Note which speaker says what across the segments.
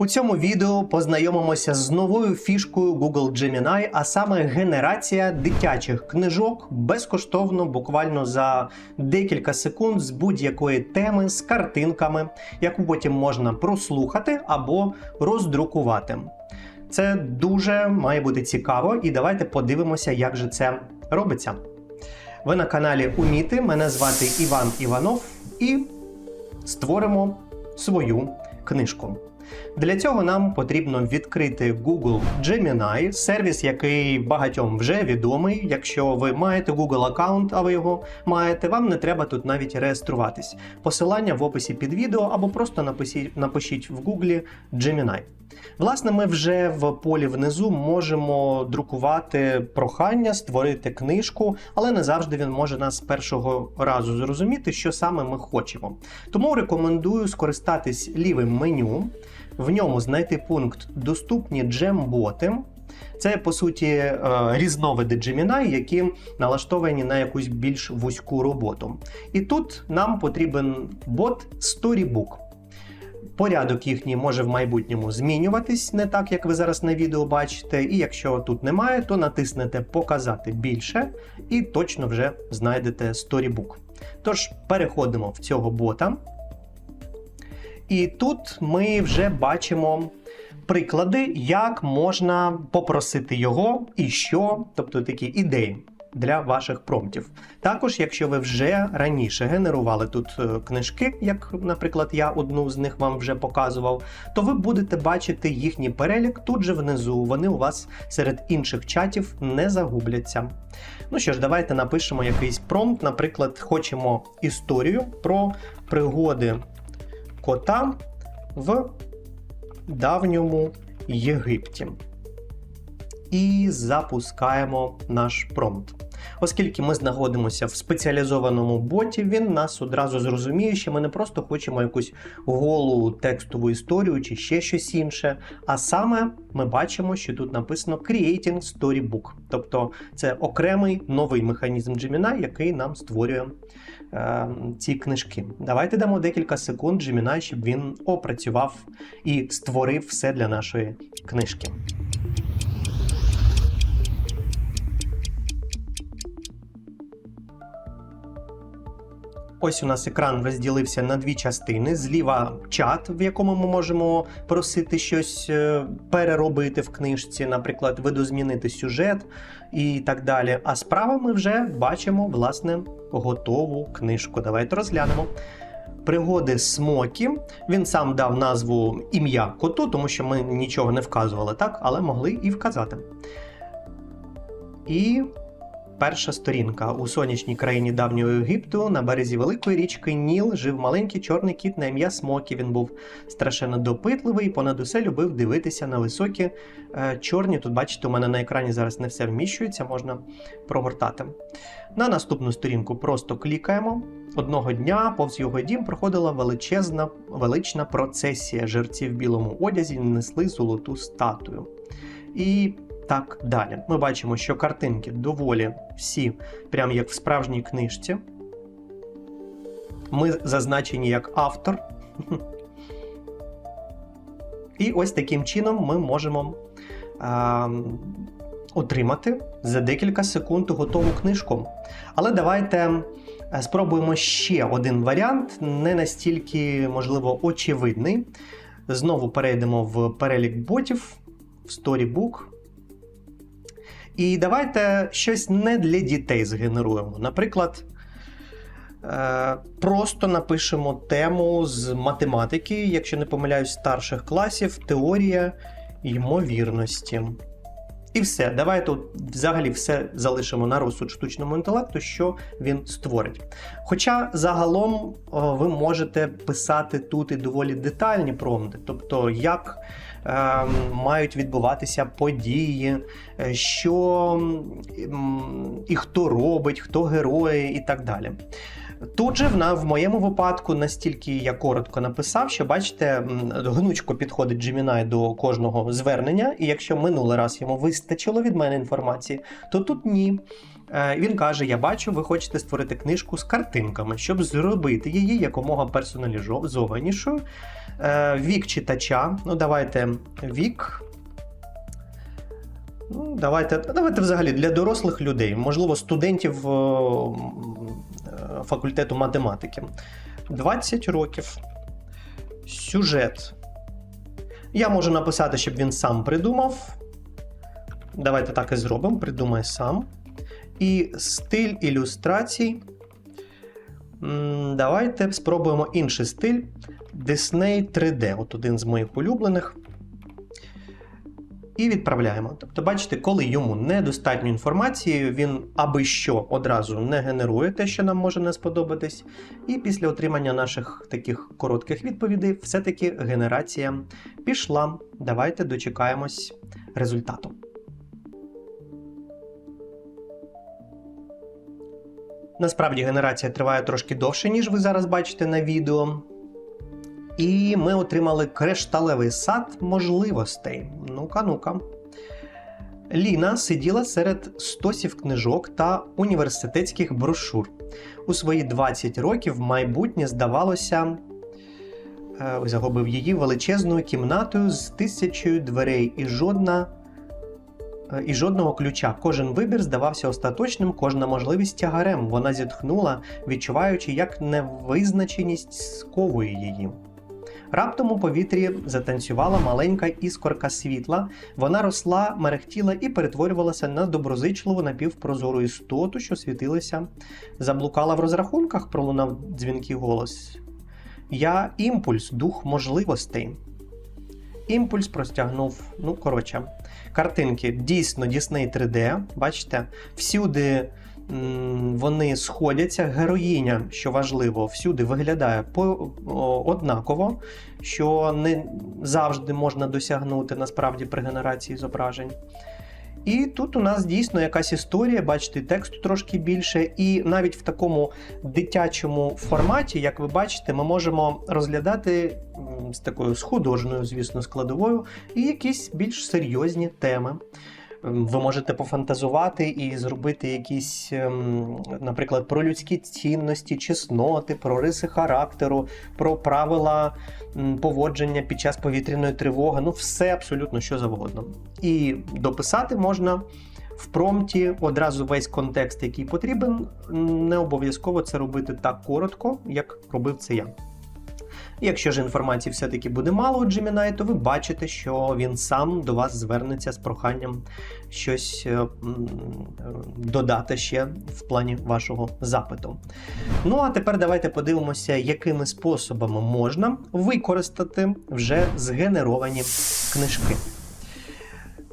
Speaker 1: У цьому відео познайомимося з новою фішкою Google Gemini, а саме генерація дитячих книжок безкоштовно, буквально за декілька секунд з будь-якої теми з картинками, яку потім можна прослухати або роздрукувати. Це дуже має бути цікаво, і давайте подивимося, як же це робиться. Ви на каналі Уміти. Мене звати Іван Іванов, і створимо свою книжку. Для цього нам потрібно відкрити Google Gemini, сервіс, який багатьом вже відомий. Якщо ви маєте Google аккаунт, а ви його маєте, вам не треба тут навіть реєструватись. Посилання в описі під відео або просто напишіть, в Google Gemini. Власне, ми вже в полі внизу можемо друкувати прохання, створити книжку, але не завжди він може нас з першого разу зрозуміти, що саме ми хочемо. Тому рекомендую скористатись лівим меню, в ньому знайти пункт Доступні джемботи. Це по суті е, різновиди Gemini, які налаштовані на якусь більш вузьку роботу. І тут нам потрібен бот Storybook. Порядок їхній може в майбутньому змінюватись, не так, як ви зараз на відео бачите. І якщо тут немає, то натиснете Показати більше і точно вже знайдете Storybook. Тож переходимо в цього бота. І тут ми вже бачимо приклади, як можна попросити його і що, тобто такі ідеї для ваших промптів. Також, якщо ви вже раніше генерували тут е, книжки, як, наприклад, я одну з них вам вже показував, то ви будете бачити їхній перелік тут же внизу. Вони у вас серед інших чатів не загубляться. Ну що ж, давайте напишемо якийсь промпт. Наприклад, хочемо історію про пригоди кота в давньому Єгипті. І запускаємо наш промпт. Оскільки ми знаходимося в спеціалізованому боті, він нас одразу зрозуміє, що ми не просто хочемо якусь голу текстову історію чи ще щось інше. А саме ми бачимо, що тут написано Creating Storybook. Тобто це окремий новий механізм Gemini, який нам створює е, ці книжки. Давайте дамо декілька секунд Gemini, щоб він опрацював і створив все для нашої книжки. Ось у нас екран розділився на дві частини. Зліва чат, в якому ми можемо просити щось е, переробити в книжці, наприклад, видозмінити сюжет і так далі. А справа ми вже бачимо власне готову книжку. Давайте розглянемо. Пригоди Смокі. Він сам дав назву ім'я коту, тому що ми нічого не вказували, так, але могли і вказати. І Перша сторінка у сонячній країні давнього Єгипту на березі великої річки Ніл жив маленький чорний кіт на ім'я Смокі. Він був страшенно допитливий і понад усе любив дивитися на високі е, чорні. Тут, бачите, у мене на екрані зараз не все вміщується, можна прогортати. На наступну сторінку просто клікаємо. Одного дня повз його дім проходила величезна велична процесія. Жерці в білому одязі несли золоту статую. І так далі. Ми бачимо, що картинки доволі всі, прям як в справжній книжці. Ми зазначені як автор. І ось таким чином ми можемо а, отримати за декілька секунд готову книжку. Але давайте спробуємо ще один варіант, не настільки, можливо, очевидний. Знову перейдемо в перелік ботів, в Storybook. І давайте щось не для дітей згенеруємо. Наприклад, е, просто напишемо тему з математики, якщо не помиляюсь, старших класів, теорія ймовірності. І все. Давайте взагалі все залишимо на розсуд штучному інтелекту, що він створить. Хоча загалом ви можете писати тут і доволі детальні промпти, тобто як е, мають відбуватися події, що і хто робить, хто герої і так далі. Тут же в, в моєму випадку настільки я коротко написав, що бачите, гнучко підходить Gemini до кожного звернення, і якщо минулий раз йому вистачило від мене інформації, то тут ні. Е, Він каже: Я бачу, ви хочете створити книжку з картинками, щоб зробити її якомога персоналізованішою. Е, Вік читача. Ну, давайте вік. Ну, давайте, давайте взагалі для дорослих людей, можливо, студентів е, факультету математики. 20 років. Сюжет. Я можу написати, щоб він сам придумав. Давайте так і зробимо. Придумай сам. І стиль ілюстрацій. Давайте спробуємо інший стиль. Disney 3D. От один з моїх улюблених. І відправляємо. Тобто, бачите, коли йому недостатньо інформації, він аби що одразу не генерує те, що нам може не сподобатись. І після отримання наших таких коротких відповідей, все-таки генерація пішла. Давайте дочекаємось результату. Насправді генерація триває трошки довше, ніж ви зараз бачите на відео. І ми отримали кришталевий сад можливостей. Ну-ка, ну-ка. Ліна сиділа серед стосів книжок та університетських брошур. У свої 20 років майбутнє здавалося, е, загубив її величезною кімнатою з тисячою дверей і жодна. е, І жодного ключа. Кожен вибір здавався остаточним, кожна можливість тягарем. Вона зітхнула, відчуваючи, як невизначеність сковує її. Раптом у повітрі затанцювала маленька іскорка світла. Вона росла, мерехтіла і перетворювалася на доброзичливу напівпрозору істоту, що світилася. Заблукала в розрахунках, пролунав дзвінкий голос. Я імпульс, дух можливостей. Імпульс простягнув, ну, коротше, картинки дійсно Disney 3D. Бачите, всюди вони сходяться. Героїня, що важливо, всюди виглядає по, однаково, що не завжди можна досягнути насправді при генерації зображень. І тут у нас дійсно якась історія, бачите, тексту трошки більше, і навіть в такому дитячому форматі, як ви бачите, ми можемо розглядати з такою з художньою, звісно, складовою, і якісь більш серйозні теми. М, Ви можете пофантазувати і зробити якісь, ем, наприклад, про людські цінності, чесноти, про риси характеру, про правила поводження під час повітряної тривоги. Ну, все абсолютно що завгодно. І дописати можна в промпті одразу весь контекст, який потрібен. Не обов'язково це робити так коротко, як робив це я. Якщо ж інформації все-таки буде мало у Gemini, то ви бачите, що він сам до вас звернеться з проханням щось е, додати ще в плані вашого запиту. Ну а тепер давайте подивимося, якими способами можна використати вже згенеровані книжки.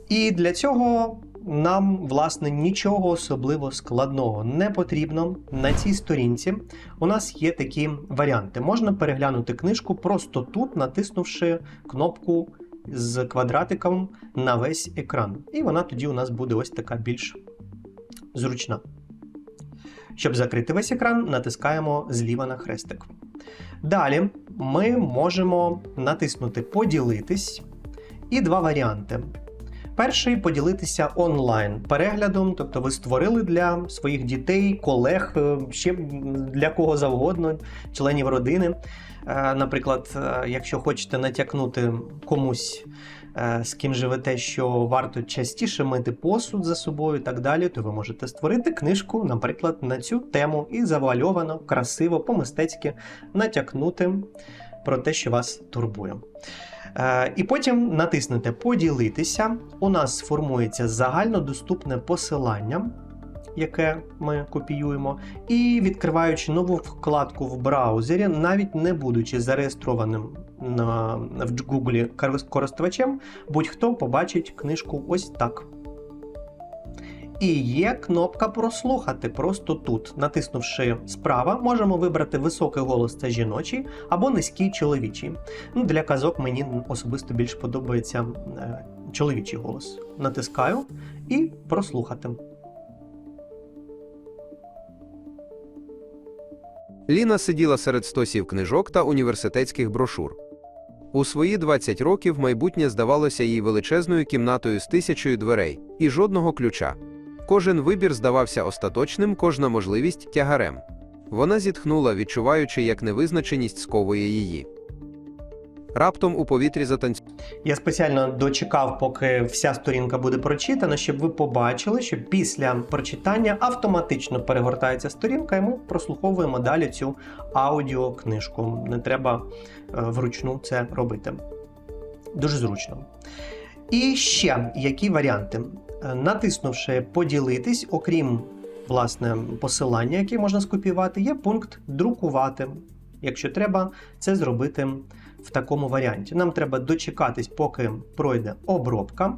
Speaker 1: І для цього нам, власне, нічого особливо складного не потрібно. На цій сторінці у нас є такі варіанти. Можна переглянути книжку просто тут, натиснувши кнопку з квадратиком на весь екран. І вона тоді у нас буде ось така більш зручна. Щоб закрити весь екран, натискаємо зліва на хрестик. Далі ми можемо натиснути Поділитись і два варіанти. Перший поділитися онлайн переглядом, тобто ви створили для своїх дітей, колег, е, ще для кого завгодно, членів родини. Е, Наприклад, е, якщо хочете натякнути комусь, з ким живете, що варто частіше мити посуд за собою і так далі, то ви можете створити книжку, наприклад, на цю тему і завуальовано, красиво, по-мистецьки натякнути про те, що вас турбує. Е, І потім натиснете Поділитися. У нас сформується загальнодоступне посилання, яке ми копіюємо, і відкриваючи нову вкладку в браузері, навіть не будучи зареєстрованим на, в Google користувачем, будь-хто побачить книжку ось так. І є кнопка прослухати просто тут. Натиснувши справа, можемо вибрати високий голос це жіночий або низький чоловічий. Ну, для казок мені особисто більш подобається е, чоловічий голос. Натискаю і прослухати.
Speaker 2: Ліна сиділа серед стосів книжок та університетських брошур. У свої 20 років майбутнє здавалося їй величезною кімнатою з тисячою дверей і жодного ключа. Кожен вибір здавався остаточним, кожна можливість тягарем. Вона зітхнула, відчуваючи, як невизначеність сковує її. Раптом у повітрі затанцював.
Speaker 1: Я спеціально дочекав, поки вся сторінка буде прочитана, щоб ви побачили, що після прочитання автоматично перегортається сторінка, і ми прослуховуємо далі цю аудіокнижку. Не треба е, вручну це робити. Дуже зручно. І ще які варіанти? Е, Натиснувши поділитись, окрім власне посилання, яке можна скопіювати, є пункт друкувати. Якщо треба, це зробити в такому варіанті. Нам треба дочекатись, поки пройде обробка.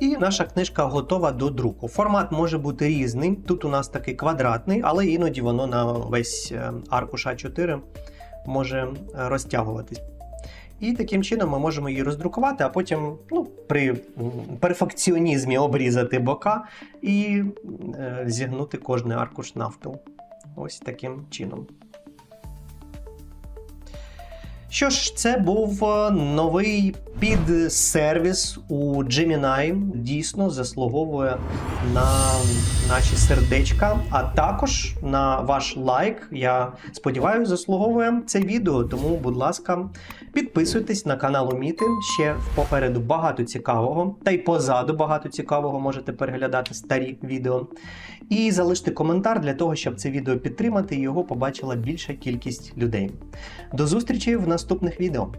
Speaker 1: І наша книжка готова до друку. Формат може бути різний. Тут у нас такий квадратний, але іноді воно на весь е, аркуш А4 може е, розтягуватись. І таким чином ми можемо її роздрукувати, а потім ну, при перфекціонізмі обрізати бока і е, зігнути кожний аркуш навпіл. Ось таким чином. Що ж, це був е, новий підсервіс у Gemini. Дійсно заслуговує на наші сердечка, а також на ваш лайк. Я сподіваюся, заслуговує це відео. Тому, будь ласка, підписуйтесь на канал Уміти. Ще попереду багато цікавого, та й позаду багато цікавого можете переглядати старі відео. І залиште коментар для того, щоб це відео підтримати і його побачила більша кількість людей. До зустрічі в наступних відео.